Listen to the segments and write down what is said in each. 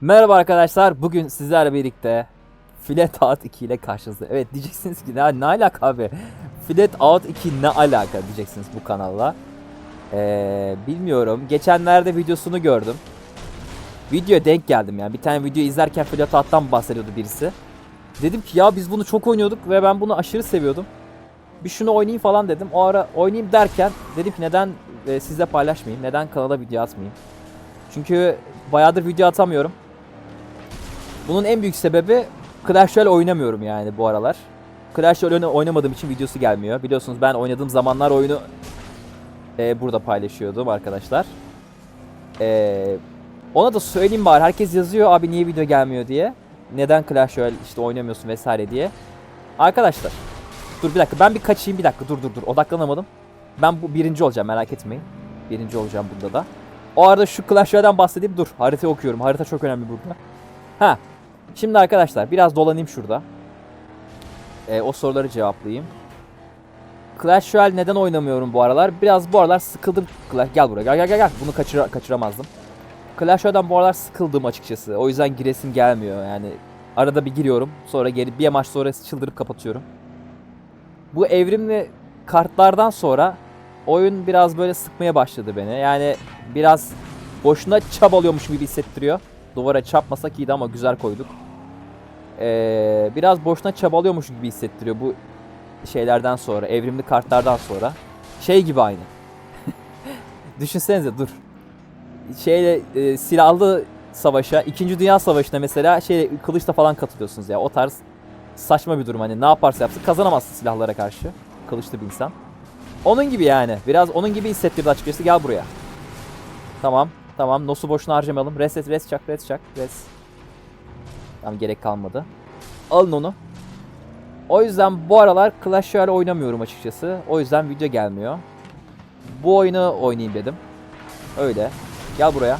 Merhaba arkadaşlar. Bugün sizlerle birlikte Filet Out 2 ile karşınızda. Evet diyeceksiniz ki ne, ne alaka abi? Filet Out 2 ne alaka diyeceksiniz bu kanalla. Ee, bilmiyorum. Geçenlerde videosunu gördüm. Videoya denk geldim yani. Bir tane video izlerken Filet Out'tan bahsediyordu birisi. Dedim ki ya biz bunu çok oynuyorduk ve ben bunu aşırı seviyordum. Bir şunu oynayayım falan dedim. O ara oynayayım derken dedim ki neden e, sizle paylaşmayayım? Neden kanala video atmayayım? Çünkü bayağıdır video atamıyorum. Bunun en büyük sebebi Clash Royale oynamıyorum yani bu aralar. Clash Royale oynamadığım için videosu gelmiyor. Biliyorsunuz ben oynadığım zamanlar oyunu e, burada paylaşıyordum arkadaşlar. E, ona da söyleyeyim bari. Herkes yazıyor abi niye video gelmiyor diye. Neden Clash Royale işte oynamıyorsun vesaire diye. Arkadaşlar. Dur bir dakika ben bir kaçayım bir dakika dur dur dur odaklanamadım. Ben bu birinci olacağım merak etmeyin. Birinci olacağım bunda da. O arada şu Clash Royale'den bahsedeyim dur. Harita okuyorum. Harita çok önemli burada. Ha. Şimdi arkadaşlar biraz dolanayım şurada. Ee, o soruları cevaplayayım. Clash Royale neden oynamıyorum bu aralar? Biraz bu aralar sıkıldım. Clash gel buraya gel gel gel. gel. Bunu kaçıra kaçıramazdım. Clash Royale'den bu aralar sıkıldım açıkçası. O yüzden giresim gelmiyor yani. Arada bir giriyorum. Sonra geri bir maç sonra çıldırıp kapatıyorum. Bu evrimli kartlardan sonra oyun biraz böyle sıkmaya başladı beni. Yani biraz boşuna çabalıyormuş gibi hissettiriyor. Duvara çarpmasak iyiydi ama güzel koyduk. Ee, biraz boşuna çabalıyormuş gibi hissettiriyor bu şeylerden sonra, evrimli kartlardan sonra. Şey gibi aynı. Düşünsenize dur. Şeyle e, silahlı savaşa, 2. Dünya Savaşı'na mesela şey kılıçla falan katılıyorsunuz ya. O tarz saçma bir durum hani ne yaparsa yapsın kazanamazsın silahlara karşı. Kılıçlı bir insan. Onun gibi yani. Biraz onun gibi hissettirdi açıkçası. Gel buraya. Tamam. Tamam. Nos'u boşuna harcamayalım. Res et, res çak, res çak, res. Tamam gerek kalmadı. Alın onu. O yüzden bu aralar Clash Royale oynamıyorum açıkçası. O yüzden video gelmiyor. Bu oyunu oynayayım dedim. Öyle. Gel buraya.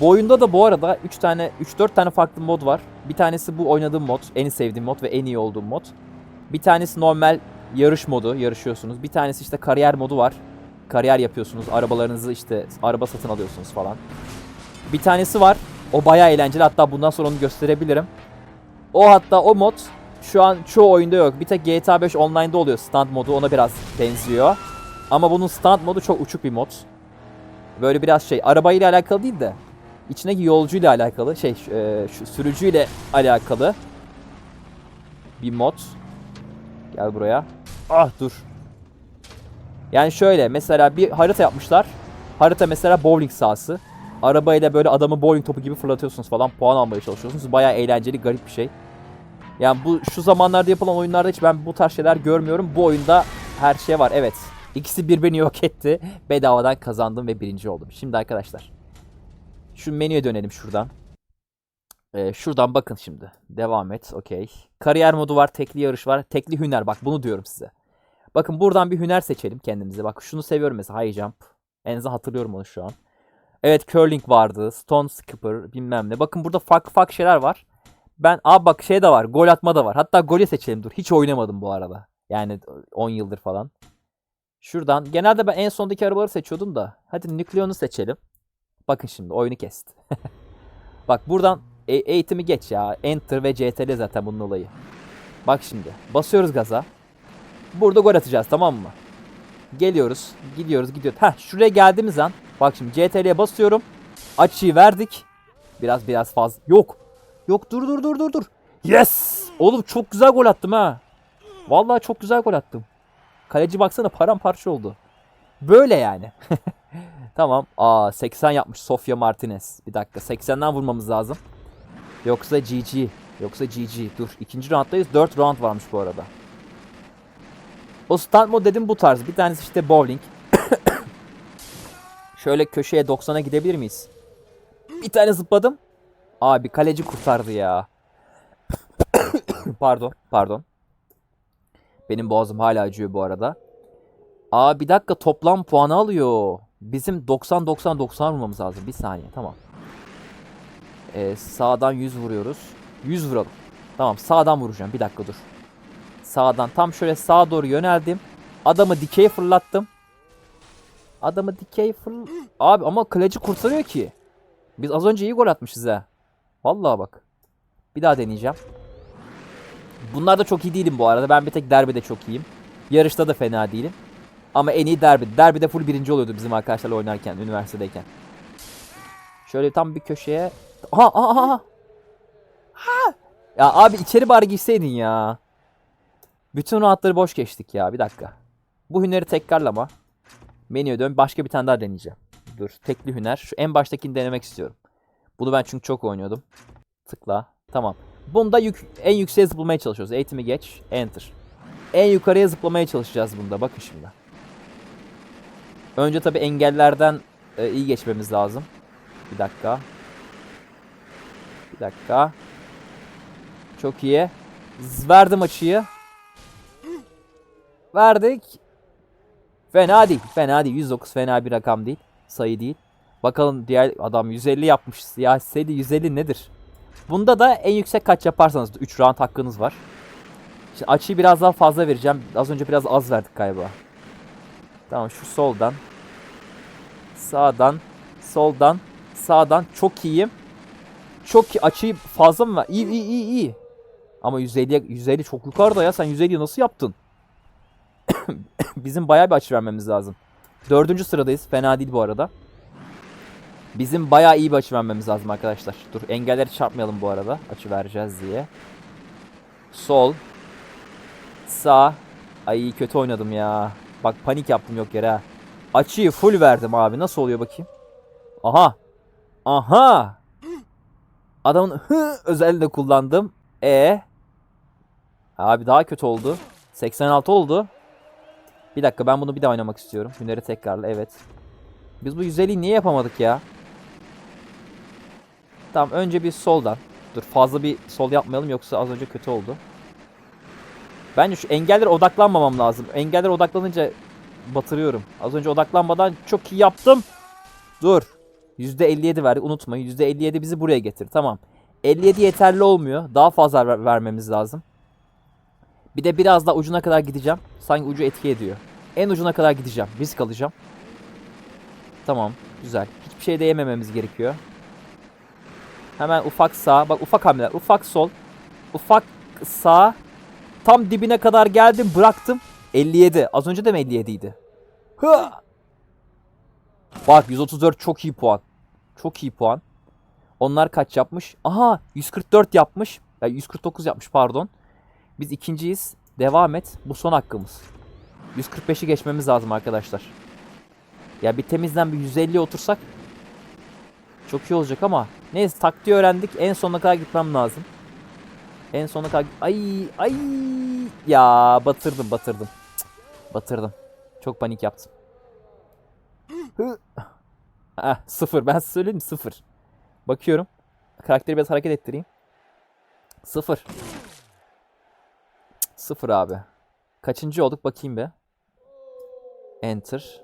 Bu oyunda da bu arada 3 tane 3-4 tane farklı mod var. Bir tanesi bu oynadığım mod, en sevdiğim mod ve en iyi olduğum mod. Bir tanesi normal yarış modu, yarışıyorsunuz. Bir tanesi işte kariyer modu var. Kariyer yapıyorsunuz, arabalarınızı işte araba satın alıyorsunuz falan. Bir tanesi var. O bayağı eğlenceli. Hatta bundan sonra onu gösterebilirim. O hatta o mod şu an çoğu oyunda yok. Bir tek GTA 5 online'da oluyor stand modu. Ona biraz benziyor. Ama bunun stand modu çok uçuk bir mod. Böyle biraz şey arabayla alakalı değil de içindeki yolcuyla alakalı şey e, şu sürücüyle alakalı bir mod. Gel buraya. Ah dur. Yani şöyle mesela bir harita yapmışlar. Harita mesela bowling sahası. Arabayla böyle adamı bowling topu gibi fırlatıyorsunuz falan. Puan almaya çalışıyorsunuz. Bayağı eğlenceli, garip bir şey. Yani bu şu zamanlarda yapılan oyunlarda hiç ben bu tarz şeyler görmüyorum. Bu oyunda her şey var. Evet. İkisi birbirini yok etti. Bedavadan kazandım ve birinci oldum. Şimdi arkadaşlar. Şu menüye dönelim şuradan. Ee, şuradan bakın şimdi. Devam et. Okey. Kariyer modu var. Tekli yarış var. Tekli hüner. Bak bunu diyorum size. Bakın buradan bir hüner seçelim kendimize. Bak şunu seviyorum mesela. High jump. En azından hatırlıyorum onu şu an. Evet curling vardı. Stone skipper bilmem ne. Bakın burada farklı farklı şeyler var. Ben abi bak şey de var. Gol atma da var. Hatta golü seçelim dur. Hiç oynamadım bu arada. Yani 10 yıldır falan. Şuradan. Genelde ben en sondaki arabaları seçiyordum da. Hadi Nucleon'u seçelim. Bakın şimdi oyunu kesti. bak buradan e- eğitimi geç ya. Enter ve CTRL zaten bunun olayı. Bak şimdi. Basıyoruz gaza. Burada gol atacağız tamam mı? Geliyoruz. Gidiyoruz gidiyoruz. Heh şuraya geldiğimiz an. Bak şimdi CTRL'ye basıyorum. Açıyı verdik. Biraz biraz fazla. Yok. Yok dur dur dur dur dur. Yes! Oğlum çok güzel gol attım ha. Vallahi çok güzel gol attım. Kaleci baksana paramparça oldu. Böyle yani. tamam. Aa 80 yapmış Sofia Martinez. Bir dakika 80'den vurmamız lazım. Yoksa GG. Yoksa GG. Dur ikinci rounddayız. 4 round varmış bu arada. O stand mod dedim bu tarz. Bir tanesi işte bowling. Şöyle köşeye 90'a gidebilir miyiz? Bir tane zıpladım. Abi kaleci kurtardı ya. pardon, pardon. Benim boğazım hala acıyor bu arada. Aa bir dakika toplam puanı alıyor. Bizim 90 90 90 vurmamız lazım. Bir saniye tamam. Ee, sağdan 100 vuruyoruz. 100 vuralım. Tamam sağdan vuracağım. Bir dakika dur. Sağdan tam şöyle sağa doğru yöneldim. Adamı dikey fırlattım. Adamı dikey fırl... Abi ama kaleci kurtarıyor ki. Biz az önce iyi gol atmışız ha. Vallahi bak. Bir daha deneyeceğim. Bunlar da çok iyi değilim bu arada. Ben bir tek derbide çok iyiyim. Yarışta da fena değilim. Ama en iyi derbi. Derbide full birinci oluyordu bizim arkadaşlarla oynarken, üniversitedeyken. Şöyle tam bir köşeye... Aha, aha, aha. Ha! Ya abi içeri bari girseydin ya. Bütün rahatları boş geçtik ya. Bir dakika. Bu hüneri tekrarlama. Menüye dön. Başka bir tane daha deneyeceğim. Dur. Tekli hüner. Şu en baştakini denemek istiyorum. Bunu ben çünkü çok oynuyordum. Tıkla. Tamam. Bunda yük, en yükseğe zıplamaya çalışıyoruz. Eğitimi geç. Enter. En yukarıya zıplamaya çalışacağız bunda. Bakın şimdi. Önce tabi engellerden e, iyi geçmemiz lazım. Bir dakika. Bir dakika. Çok iyi. Verdim açıyı. Verdik. Fena değil. Fena değil. 109 fena bir rakam değil. Sayı değil. Bakalım diğer adam 150 yapmış. Ya seri 150 nedir? Bunda da en yüksek kaç yaparsanız 3 round hakkınız var. Şimdi açıyı biraz daha fazla vereceğim. Az önce biraz az verdik galiba. Tamam şu soldan. Sağdan. Soldan. Sağdan. Çok iyiyim. Çok iyi. Açıyı fazla mı? İyi iyi iyi iyi. Ama 150 150 çok yukarıda ya. Sen 150'yi nasıl yaptın? Bizim bayağı bir açı vermemiz lazım. Dördüncü sıradayız. Fena değil bu arada. Bizim bayağı iyi bir açı vermemiz lazım arkadaşlar. Dur engelleri çarpmayalım bu arada. Açı vereceğiz diye. Sol. Sağ. Ay kötü oynadım ya. Bak panik yaptım yok yere. Açıyı full verdim abi. Nasıl oluyor bakayım? Aha. Aha. Adamın hı özelliğini de kullandım. E. Abi daha kötü oldu. 86 oldu. Bir dakika ben bunu bir daha oynamak istiyorum. Hüneri tekrarla evet. Biz bu 150'yi niye yapamadık ya? Tamam önce bir soldan. Dur fazla bir sol yapmayalım yoksa az önce kötü oldu. Bence şu engellere odaklanmamam lazım. Engellere odaklanınca batırıyorum. Az önce odaklanmadan çok iyi yaptım. Dur. %57 verdik unutmayın. %57 bizi buraya getir. Tamam. 57 yeterli olmuyor. Daha fazla ver- vermemiz lazım. Bir de biraz daha ucuna kadar gideceğim. Sanki ucu etki ediyor. En ucuna kadar gideceğim. Risk alacağım. Tamam. Güzel. Hiçbir şey de gerekiyor. Hemen ufak sağ. Bak ufak hamleler. Ufak sol. Ufak sağ. Tam dibine kadar geldim. Bıraktım. 57. Az önce de mi 57 idi? Hı! Bak 134 çok iyi puan. Çok iyi puan. Onlar kaç yapmış? Aha 144 yapmış. Ya 149 yapmış pardon. Biz ikinciyiz. Devam et. Bu son hakkımız. 145'i geçmemiz lazım arkadaşlar. Ya bir temizden bir 150'ye otursak çok iyi olacak ama neyse taktiği öğrendik. En sonuna kadar gitmem lazım. En sonuna kadar ay ay ya batırdım batırdım. Batırdım. Çok panik yaptım. Hı. Ah, sıfır. Ben size söyleyeyim? Sıfır. Bakıyorum. Karakteri biraz hareket ettireyim. Sıfır. Sıfır abi. Kaçıncı olduk bakayım be. Enter.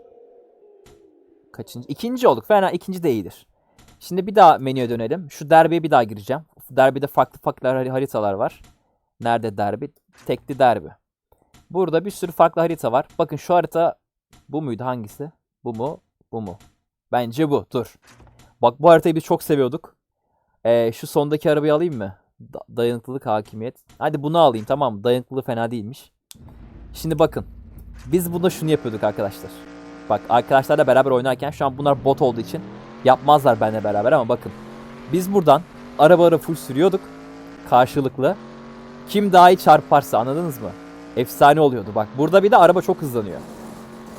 Kaçıncı? İkinci olduk. Fena ikinci de iyidir. Şimdi bir daha menüye dönelim. Şu derbiye bir daha gireceğim. Derbide farklı farklı har- haritalar var. Nerede derbi? Tekli derbi. Burada bir sürü farklı harita var. Bakın şu harita bu muydu hangisi? Bu mu? Bu mu? Bence bu. Dur. Bak bu haritayı biz çok seviyorduk. Ee, şu sondaki arabayı alayım mı? Da- dayanıklılık hakimiyet. Hadi bunu alayım tamam? Dayanıklılığı fena değilmiş. Şimdi bakın. Biz burada şunu yapıyorduk arkadaşlar. Bak arkadaşlarla beraber oynarken şu an bunlar bot olduğu için yapmazlar benimle beraber ama bakın. Biz buradan arabaları full sürüyorduk. Karşılıklı. Kim daha iyi çarparsa anladınız mı? Efsane oluyordu. Bak burada bir de araba çok hızlanıyor.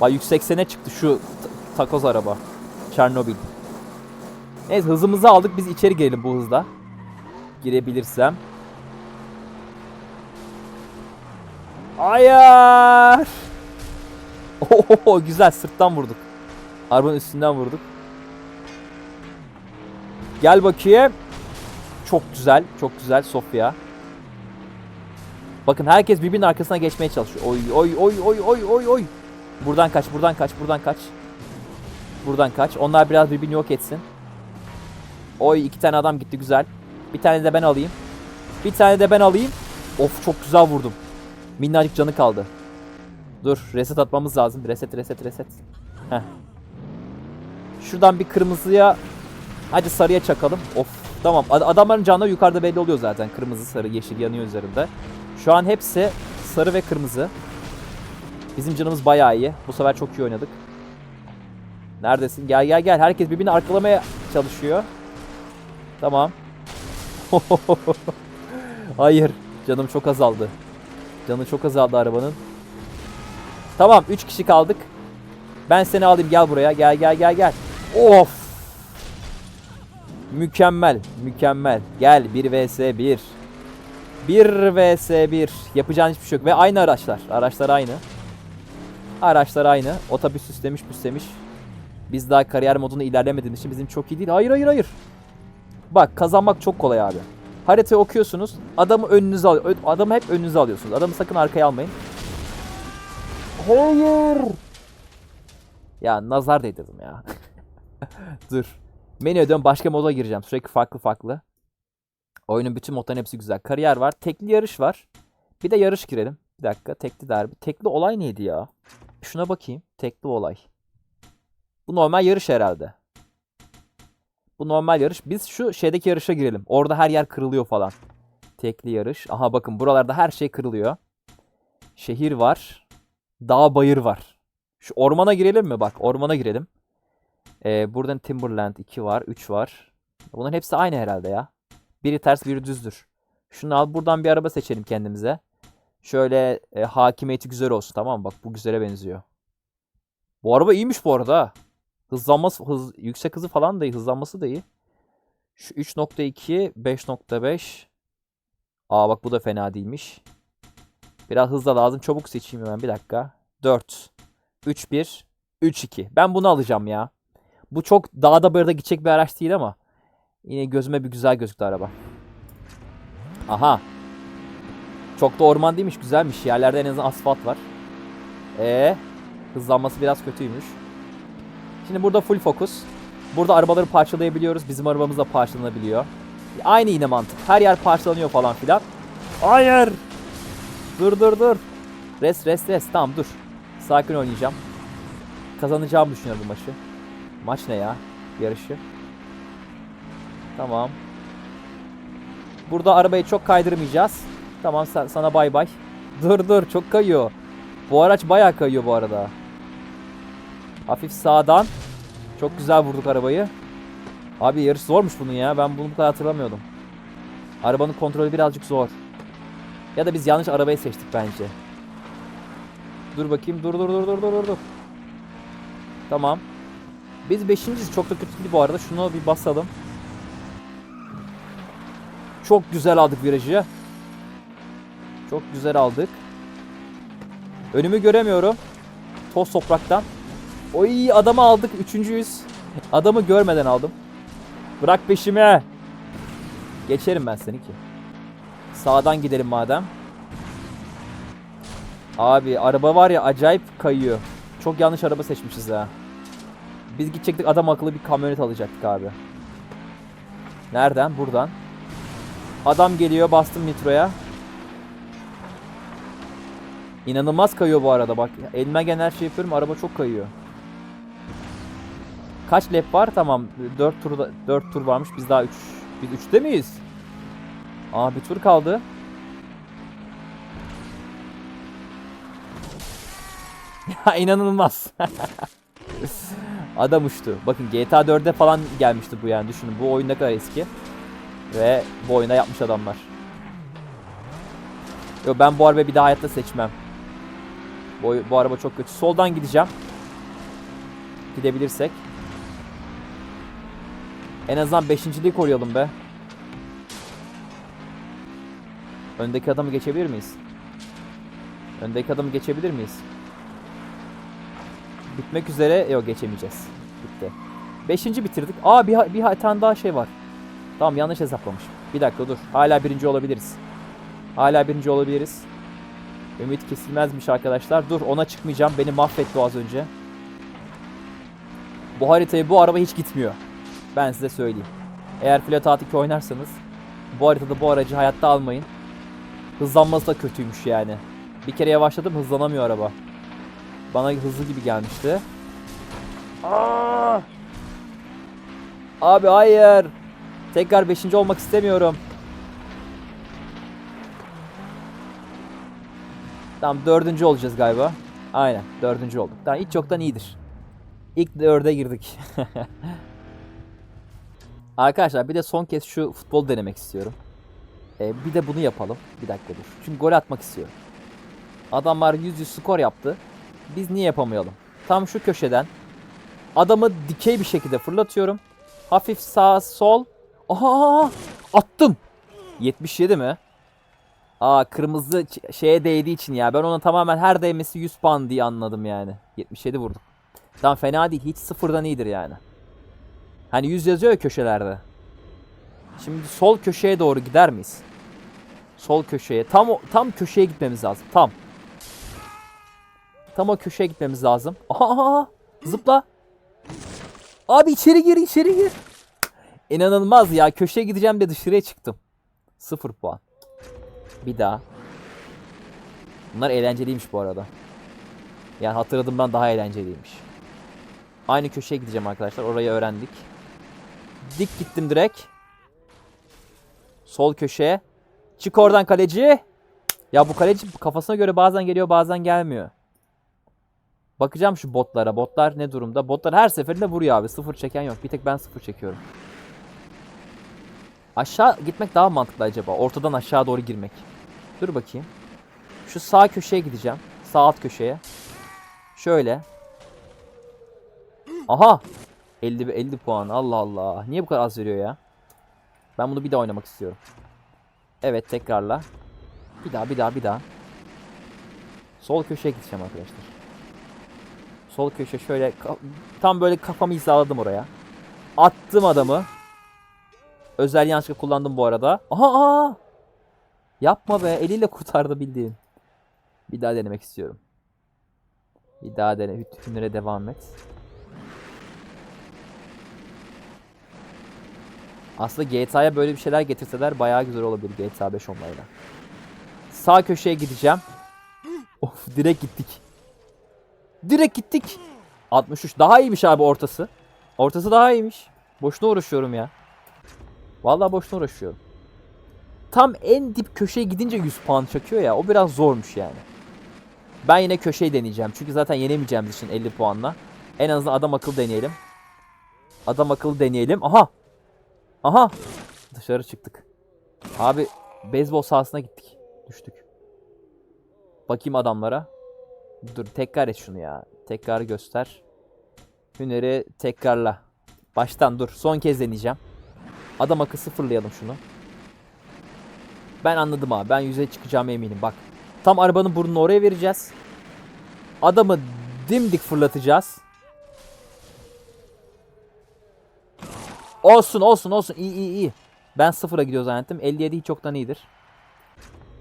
Bak 180'e çıktı şu takoz araba. Çernobil. Neyse hızımızı aldık. Biz içeri girelim bu hızda. Girebilirsem. Hayır. Oho güzel sırttan vurduk. Arabanın üstünden vurduk. Gel bakayım. Çok güzel, çok güzel Sofya. Bakın herkes birbirinin arkasına geçmeye çalışıyor. Oy oy oy oy oy oy oy. Buradan kaç, buradan kaç, buradan kaç. Buradan kaç. Onlar biraz birbirini yok etsin. Oy iki tane adam gitti güzel. Bir tane de ben alayım. Bir tane de ben alayım. Of çok güzel vurdum. Minnacık canı kaldı. Dur reset atmamız lazım. Reset reset reset. Heh. Şuradan bir kırmızıya hadi sarıya çakalım. Of Tamam ad- adamların canları yukarıda belli oluyor zaten. Kırmızı, sarı, yeşil yanıyor üzerinde. Şu an hepsi sarı ve kırmızı. Bizim canımız bayağı iyi. Bu sefer çok iyi oynadık. Neredesin? Gel gel gel. Herkes birbirini arkalamaya çalışıyor. Tamam. Hayır. Canım çok azaldı. Canı çok azaldı arabanın. Tamam 3 kişi kaldık. Ben seni alayım gel buraya. Gel gel gel gel. Of. Mükemmel. Mükemmel. Gel 1 vs 1. 1 vs 1. Yapacağın hiçbir şey yok. Ve aynı araçlar. Araçlar aynı. Araçlar aynı. Otobüs süslemiş püslemiş. Biz daha kariyer modunu ilerlemediğimiz için bizim çok iyi değil. Hayır hayır hayır. Bak kazanmak çok kolay abi. Haritayı okuyorsunuz. Adamı önünüze al adamı hep önünüze alıyorsunuz. Adamı sakın arkaya almayın. Hayır. Ya nazar değdirdim ya. Dur. Menüye dön başka moda gireceğim. Sürekli farklı farklı. Oyunun bütün modların hepsi güzel. Kariyer var. Tekli yarış var. Bir de yarış girelim. Bir dakika. Tekli derbi. Tekli olay neydi ya? Şuna bakayım. Tekli olay. Bu normal yarış herhalde. Bu normal yarış. Biz şu şeydeki yarışa girelim. Orada her yer kırılıyor falan. Tekli yarış. Aha bakın buralarda her şey kırılıyor. Şehir var. Dağ bayır var. Şu ormana girelim mi? Bak ormana girelim. Ee, buradan Timberland 2 var. 3 var. Bunların hepsi aynı herhalde ya. Biri ters biri düzdür. Şunu al buradan bir araba seçelim kendimize. Şöyle e, hakimiyeti güzel olsun tamam mı? Bak bu güzele benziyor. Bu araba iyiymiş bu arada. Hızlanması, hız, yüksek hızı falan da iyi. Hızlanması da iyi. Şu 3.2, 5.5. Aa bak bu da fena değilmiş. Biraz hızla lazım. Çabuk seçeyim hemen bir dakika. 4, 3, 1, 3, 2. Ben bunu alacağım ya. Bu çok dağda bayırda gidecek bir araç değil ama. Yine gözüme bir güzel gözüktü araba. Aha. Çok da orman değilmiş. Güzelmiş. Yerlerde en azından asfalt var. Ee, hızlanması biraz kötüymüş. Şimdi burada full fokus. Burada arabaları parçalayabiliyoruz. Bizim arabamız da parçalanabiliyor. Aynı yine mantık. Her yer parçalanıyor falan filan. Hayır. Dur dur dur. Rest rest rest. Tamam dur. Sakin oynayacağım. Kazanacağımı düşünüyorum bu maçı. Maç ne ya? Yarışı. Tamam. Burada arabayı çok kaydırmayacağız. Tamam sen, sana bay bay. Dur dur çok kayıyor. Bu araç bayağı kayıyor bu arada. Hafif sağdan. Çok güzel vurduk arabayı. Abi yarış zormuş bunun ya. Ben bunu bu kadar hatırlamıyordum. Arabanın kontrolü birazcık zor. Ya da biz yanlış arabayı seçtik bence. Dur bakayım. Dur dur dur dur dur dur. Tamam. Biz beşinciyiz. Çok da kötü değil bu arada. Şunu bir basalım. Çok güzel aldık virajı. Çok güzel aldık. Önümü göremiyorum. Toz topraktan. Oy adamı aldık. Üçüncüyüz. Adamı görmeden aldım. Bırak peşime. Geçerim ben seni ki. Sağdan gidelim madem. Abi araba var ya acayip kayıyor. Çok yanlış araba seçmişiz ha. Biz gidecektik adam akıllı bir kamyonet alacaktık abi. Nereden? Buradan. Adam geliyor bastım nitroya. İnanılmaz kayıyor bu arada bak. Elime gelen her şey yapıyorum araba çok kayıyor. Kaç lap var? Tamam. 4 tur 4 tur varmış. Biz daha 3 biz 3'te miyiz? Aa bir tur kaldı. Ya inanılmaz. Adam uçtu. Bakın GTA 4'e falan gelmişti bu yani düşünün. Bu oyun ne kadar eski. Ve bu oyuna yapmış adamlar. Yo ben bu arabayı bir daha hayatta seçmem. Bu, bu araba çok kötü. Soldan gideceğim. Gidebilirsek. En azından beşinciliği koruyalım be. Öndeki adamı geçebilir miyiz? Öndeki adamı geçebilir miyiz? Bitmek üzere. Yok geçemeyeceğiz. Bitti. Beşinci bitirdik. Aa bir, bir tane daha şey var. Tamam yanlış hesaplamışım. Bir dakika dur. Hala birinci olabiliriz. Hala birinci olabiliriz. Ümit kesilmezmiş arkadaşlar. Dur ona çıkmayacağım. Beni mahvetti o az önce. Bu haritayı bu araba hiç gitmiyor. Ben size söyleyeyim. Eğer Flat Out 2 oynarsanız bu haritada bu aracı hayatta almayın. Hızlanması da kötüymüş yani. Bir kere yavaşladım hızlanamıyor araba. Bana hızlı gibi gelmişti. Aa! Abi hayır. Tekrar 5. olmak istemiyorum. Tamam dördüncü olacağız galiba. Aynen dördüncü olduk. Tamam hiç yoktan iyidir. İlk dörde girdik. Arkadaşlar bir de son kez şu futbol denemek istiyorum. Ee, bir de bunu yapalım. Bir dakika dur. Çünkü gol atmak istiyorum. Adamlar 100-100 skor yaptı. Biz niye yapamayalım? Tam şu köşeden adamı dikey bir şekilde fırlatıyorum. Hafif sağ sol. Aha! Attım. 77 mi? Aa kırmızı şeye değdiği için ya. Ben ona tamamen her değmesi 100 puan diye anladım yani. 77 vurduk. Tamam fena değil. Hiç sıfırdan iyidir yani. Hani 100 yazıyor ya köşelerde. Şimdi sol köşeye doğru gider miyiz? Sol köşeye. Tam tam köşeye gitmemiz lazım. Tam. Tam o köşeye gitmemiz lazım. Aha, aha. Zıpla. Abi içeri gir, içeri gir. İnanılmaz ya. Köşeye gideceğim de dışarıya çıktım. Sıfır puan. Bir daha. Bunlar eğlenceliymiş bu arada. Yani hatırladığımdan daha eğlenceliymiş. Aynı köşeye gideceğim arkadaşlar. Orayı öğrendik. Dik gittim direkt. Sol köşeye. Çık oradan kaleci. Ya bu kaleci kafasına göre bazen geliyor bazen gelmiyor. Bakacağım şu botlara. Botlar ne durumda? Botlar her seferinde vuruyor abi. Sıfır çeken yok. Bir tek ben sıfır çekiyorum. Aşağı gitmek daha mantıklı acaba. Ortadan aşağı doğru girmek. Dur bakayım. Şu sağ köşeye gideceğim. Sağ alt köşeye. Şöyle. Aha. 50 50 puan. Allah Allah. Niye bu kadar az veriyor ya? Ben bunu bir daha oynamak istiyorum. Evet tekrarla. Bir daha bir daha bir daha. Sol köşeye gideceğim arkadaşlar. Sol köşe şöyle tam böyle kafamı hizaladım oraya. Attım adamı. Özel yanlışlıkla kullandım bu arada. Aha, aha. Yapma be. Eliyle kurtardı bildiğin. Bir daha denemek istiyorum. Bir daha dene. Hü- Hünere devam et. Aslında GTA'ya böyle bir şeyler getirseler bayağı güzel olabilir GTA 5 onlarla. Sağ köşeye gideceğim. Of direkt gittik. Direkt gittik. 63 daha iyiymiş abi ortası. Ortası daha iyiymiş. Boşuna uğraşıyorum ya. Vallahi boşuna uğraşıyorum. Tam en dip köşeye gidince 100 puan çakıyor ya. O biraz zormuş yani. Ben yine köşeyi deneyeceğim. Çünkü zaten yenemeyeceğimiz için 50 puanla. En azından adam akıllı deneyelim. Adam akıllı deneyelim. Aha. Aha. Dışarı çıktık. Abi beyzbol sahasına gittik. Düştük. Bakayım adamlara. Dur tekrar et şunu ya. Tekrar göster. Hüneri tekrarla. Baştan dur. Son kez deneyeceğim. Adam akı sıfırlayalım şunu. Ben anladım abi. Ben yüzeye çıkacağıma eminim. Bak. Tam arabanın burnunu oraya vereceğiz. Adamı dimdik fırlatacağız. Olsun olsun olsun. İyi iyi iyi. Ben sıfıra gidiyor zannettim. 57 hiç çoktan iyidir.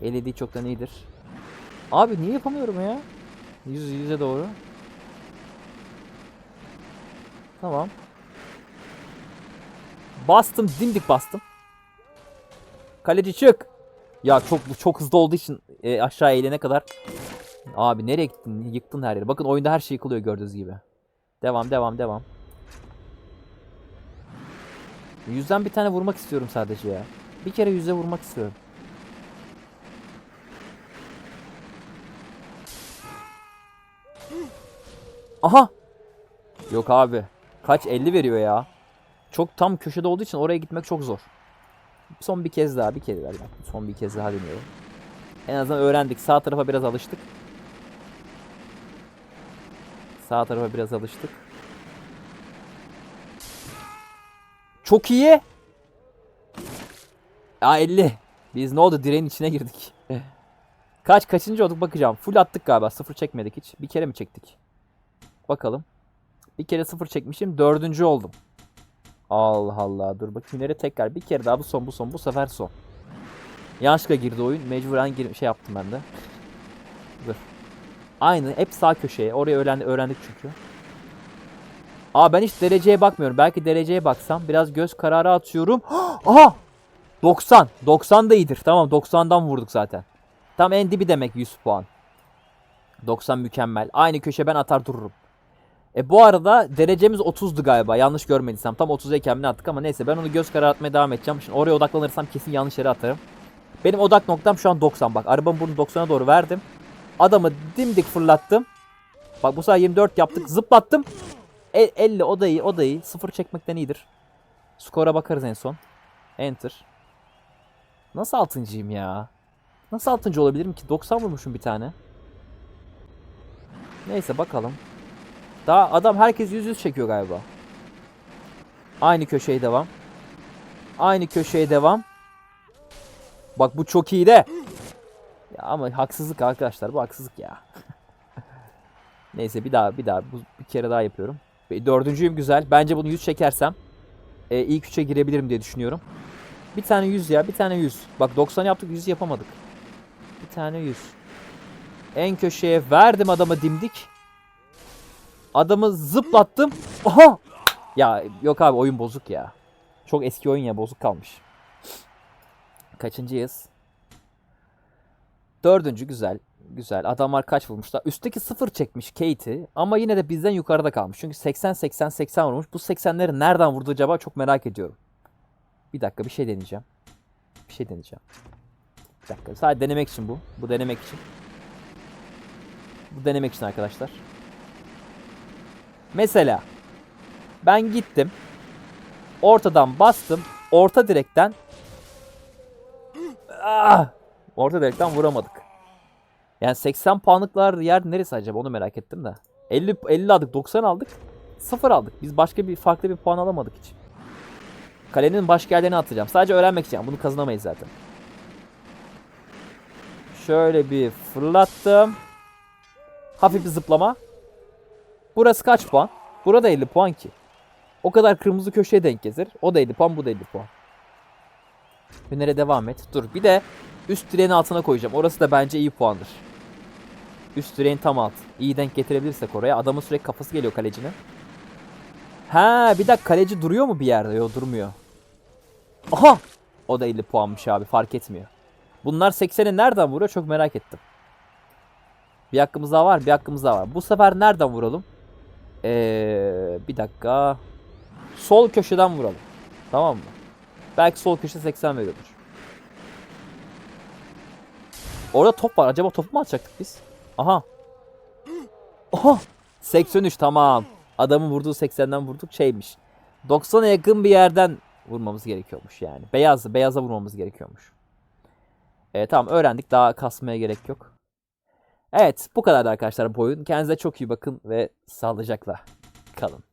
57 hiç çoktan iyidir. Abi niye yapamıyorum ya? 100 yüze doğru. Tamam. Bastım, dimdik bastım. Kaleci çık. Ya çok çok hızlı olduğu için e, aşağı eğilene kadar. Abi nereye gittin? Yıktın her yeri. Bakın oyunda her şey yıkılıyor gördüğünüz gibi. Devam, devam, devam. Yüzden bir tane vurmak istiyorum sadece ya. Bir kere yüze vurmak istiyorum. Aha! Yok abi. Kaç 50 veriyor ya. Çok tam köşede olduğu için oraya gitmek çok zor. Son bir kez daha bir kere daha. Son bir kez daha deniyorum. En azından öğrendik. Sağ tarafa biraz alıştık. Sağ tarafa biraz alıştık. Çok iyi. Ya 50. Biz ne oldu direğin içine girdik. Kaç kaçıncı olduk bakacağım. Full attık galiba. Sıfır çekmedik hiç. Bir kere mi çektik? Bakalım. Bir kere sıfır çekmişim. Dördüncü oldum. Allah Allah. Dur bakayım nereye tekrar. Bir kere daha bu son bu son. Bu sefer son. Yanlışlıkla girdi oyun. Mecburen gir şey yaptım ben de. Dur. Aynı. Hep sağ köşeye. Oraya öğrendi, öğrendik çünkü. Aa ben hiç dereceye bakmıyorum. Belki dereceye baksam. Biraz göz kararı atıyorum. Aha! 90. 90 da iyidir. Tamam 90'dan vurduk zaten. Tam en dibi demek 100 puan. 90 mükemmel. Aynı köşe ben atar dururum. E bu arada derecemiz 30'du galiba. Yanlış görmediysem. Tam 30'dayken ne attık ama neyse ben onu göz kararı atmaya devam edeceğim. Şimdi oraya odaklanırsam kesin yanlış yere atarım. Benim odak noktam şu an 90 bak. Arabamı bunu 90'a doğru verdim. Adamı dimdik fırlattım. Bak bu sefer 24 yaptık. Zıplattım. E, 50 o da iyi o da iyi. Sıfır çekmekten iyidir. Skora bakarız en son. Enter. Nasıl altıncıyım ya? Nasıl altıncı olabilirim ki? 90 vurmuşum bir tane. Neyse bakalım. Daha adam herkes yüz yüz çekiyor galiba. Aynı köşeye devam. Aynı köşeye devam. Bak bu çok iyi de. Ya ama haksızlık arkadaşlar bu haksızlık ya. Neyse bir daha bir daha bu bir kere daha yapıyorum. Dördüncüyüm güzel. Bence bunu 100 çekersem e, ilk 3'e girebilirim diye düşünüyorum. Bir tane 100 ya bir tane 100. Bak 90 yaptık 100 yapamadık. Bir tane 100. En köşeye verdim adamı dimdik. Adamı zıplattım. Aha! Ya yok abi oyun bozuk ya. Çok eski oyun ya bozuk kalmış. Kaçıncıyız? Dördüncü güzel. Güzel. Adamlar kaç vurmuşlar? Üstteki sıfır çekmiş Kate'i ama yine de bizden yukarıda kalmış. Çünkü 80-80-80 vurmuş. Bu 80'leri nereden vurdu acaba çok merak ediyorum. Bir dakika bir şey deneyeceğim. Bir şey deneyeceğim. Bir dakika. Sadece denemek için bu. Bu denemek için. Bu denemek için arkadaşlar. Mesela ben gittim. Ortadan bastım. Orta direkten Ah! Orta direkten vuramadık. Yani 80 puanlıklar yer neresi acaba onu merak ettim de. 50 50 aldık, 90 aldık. 0 aldık. Biz başka bir farklı bir puan alamadık hiç. Kalenin başka yerlerine atacağım. Sadece öğrenmek için. Bunu kazanamayız zaten. Şöyle bir fırlattım. Hafif bir zıplama. Burası kaç puan? Burada 50 puan ki. O kadar kırmızı köşeye denk gelir. O da 50 puan, bu da 50 puan. Hüner'e devam et. Dur bir de üst direğin altına koyacağım. Orası da bence iyi puandır. Üst direğin tam alt. İyi denk getirebilirsek oraya. Adamın sürekli kafası geliyor kalecinin. Ha bir dakika kaleci duruyor mu bir yerde? Yok durmuyor. Aha! O da 50 puanmış abi fark etmiyor. Bunlar 80'i nereden vuruyor çok merak ettim. Bir hakkımız daha var bir hakkımız daha var. Bu sefer nereden vuralım? Ee, bir dakika. Sol köşeden vuralım. Tamam mı? Belki sol köşe 80 veriyordur. Orada top var. Acaba topu mu atacaktık biz? Aha. Aha. 83 tamam. Adamın vurduğu 80'den vurduk şeymiş. 90'a yakın bir yerden vurmamız gerekiyormuş yani. Beyaz, beyaza vurmamız gerekiyormuş. E, tamam öğrendik. Daha kasmaya gerek yok. Evet bu kadar arkadaşlar bu oyun. Kendinize çok iyi bakın ve sağlıcakla kalın.